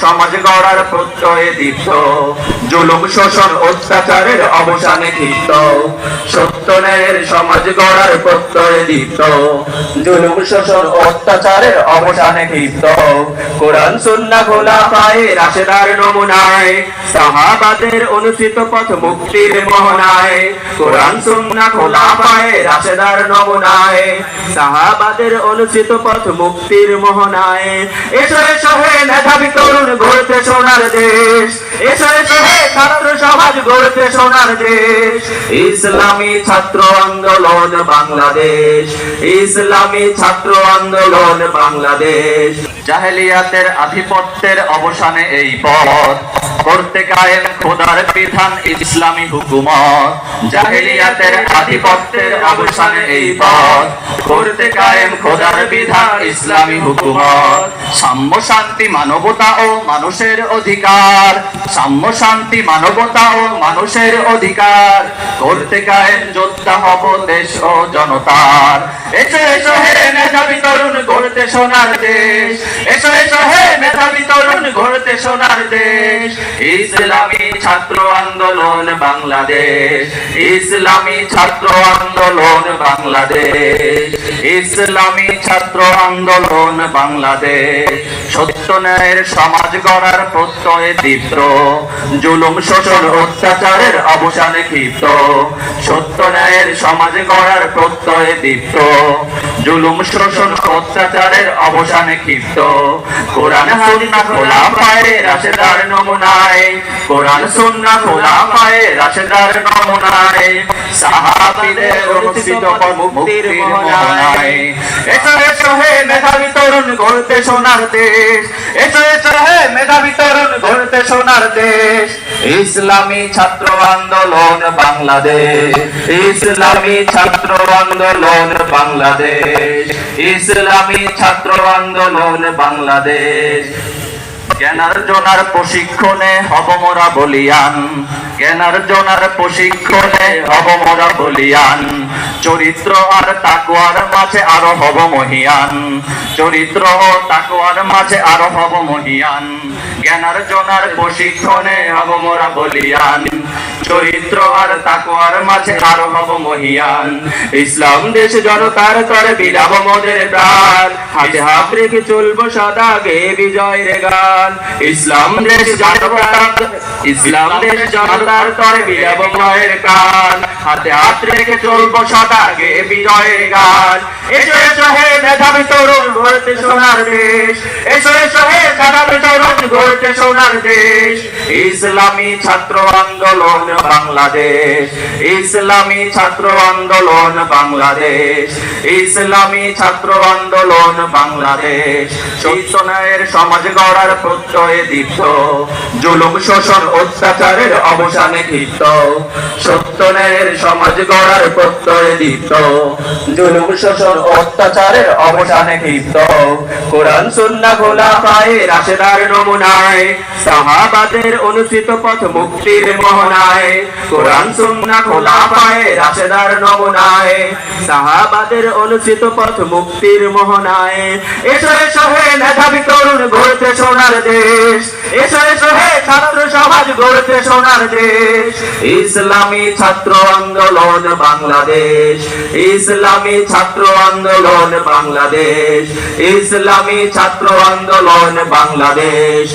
সমাজ গড়ার প্রত্যয়ে দীপ্ত। জুলুম, শোষণ, অত্যাচারের অবসানে ক্ষিপ্ত। সত্য ন্যায়ের সমাজ গড়ার জুলুম, শোষণ, অত্যাচারের অবসানে ক্ষিপ্ত। কোরআন সুন্না রাশেদার নমুনায় সাহাবাদের পথ মুক্তির মোহনায়। কোরআন সুন্না খোলা পায়ে রাশেদার নমুনায় সাহাবাদের অনুচিত পথ মুক্তির মোহনায়। সোনার দেশ ইসলামী ছাত্র আন্দোলন বাংলাদেশ, ইসলামী ছাত্র আন্দোলন বাংলাদেশ। জাহেলিয়াতের আধিপত্যের অবসানে এই পথ করতে খোদার বিধান ইসলামী হুকুমত। জাহেলিয়াতের আধিপত্যের অবসানে এই পথ করতে কায়েম খোদার বিধান ইসলামী হুকুমত। সাম্য শান্তি, মানবতা ও মানুষের অধিকার সাম্য শান্তি মানবতা ও মানুষের অধিকার। করতে কায়েম যোদ্ধা হব দেশ ও জনতার। এসো এসো হে মেধাবী তরুণ, গড়তে সোনার দেশ। এসো এসো হে মেধাবী তরুণ, গড়তে সোনার দেশ। ইসলামী ছাত্র আন্দোলন বাংলাদেশ। ইসলামী ছাত্র আন্দোলন বাংলাদেশ। ইসলামী ছাত্র আন্দোলন বাংলাদেশ। সত্য ন্যায়ের সমাজ গড়ার প্রত্যয়ে দীপ্ত। জুলুম শোষণ অত্যাচারের অবসানে ক্ষিপ্ত। সত্য ন্যায়ের সমাজ গড়ার প্রত্যয়ে দীপ্ত। জুলুম শোষণ অত্যাচারের অবসানে ক্ষিপ্ত। কোরআন সুন্নাহ খোলা পায়ে রাশেদার নমুনায়। কোরআন সুন্নাহ খোলা পায়ে রাশেদার নমুনায়। সাহাবীদের অনুষ্ঠিত মুক্তির হে মেধাবী তরুণ, গড়তে সোনার দেশ। এসো, হে সোনার দেশ, ইসলামী ছাত্র আন্দোলন বাংলাদেশ, ইসলামী ছাত্র আন্দোলন বাংলাদেশ, ইসলামী ছাত্র আন্দোলন বাংলাদেশ। জ্ঞানার্জনার প্রশিক্ষণে হব মোরা বলিয়ান, জ্ঞানার্জনার প্রশিক্ষণে হব বলিয়ান। চরিত্র আর তাকুয়ার মাঝে আরও হব মহিয়ান। চরিত্র ও তাকুয়ার মাঝে আরও হব মহিয়ান। জ্ঞানার্জনার প্রশিক্ষণে হব মোরা বলিয়ান। চরিত্র আর তাকুয়ার মাঝে আরও হব মহিয়ান। ইসলাম দেশ জনতার করে বিলাব মোদের প্রাণ। হাতে হাত রেখে চলবো সদা গে বিজয় রে গান। ইসলাম দেশ জনতার ইসলাম দেশ জনতার করে বিলাব মায়ের কান হাতে হাত রেখে চলবো সদা গে বিজয়ের গান। এসো এসো হে মেধাবী তরুণ, গড়তে সোনার দেশ। এসো এসো হে মেধাবী তরুণ, গড়তে সোনার দেশ। ইসলামী ছাত্র আন্দোলন বাংলাদেশ। ইসলামী ছাত্র আন্দোলন বাংলাদেশ। ইসলামী ছাত্র আন্দোলন বাংলাদেশ। সত্য ন্যায়ের সমাজ গড়ার প্রত্যয়ে দীপ্ত। জুলুম, শোষণ, অত্যাচারের অবসানে ক্ষিপ্ত। সত্য ন্যায়ের সমাজ গড়ার প্রত্যয়ে দীপ্ত। জুলুম শোষণ অত্যাচারের অবসানে ক্ষিপ্ত। কোরআন, সুন্না খোলা পায়ে রাশেদার নমুনায় সাহাবাদের অনুচিত পথ মুক্তির মোহনায়। কোরআন, সুন্না খোলা পায়ে রাশেদার নমুনায় সাহাবাদের অনুচিত পথ মুক্তির মোহনায়। এসো এসো মেধাবী তরুণ গড়তে সোনার দেশ। এসো এসো, হে ছাত্র গড়তে সোনার দেশ ইসলামী ছাত্র আন্দোলন বাংলাদেশ, ইসলামী ছাত্র আন্দোলন বাংলাদেশ, ইসলামী ছাত্র আন্দোলন বাংলাদেশ।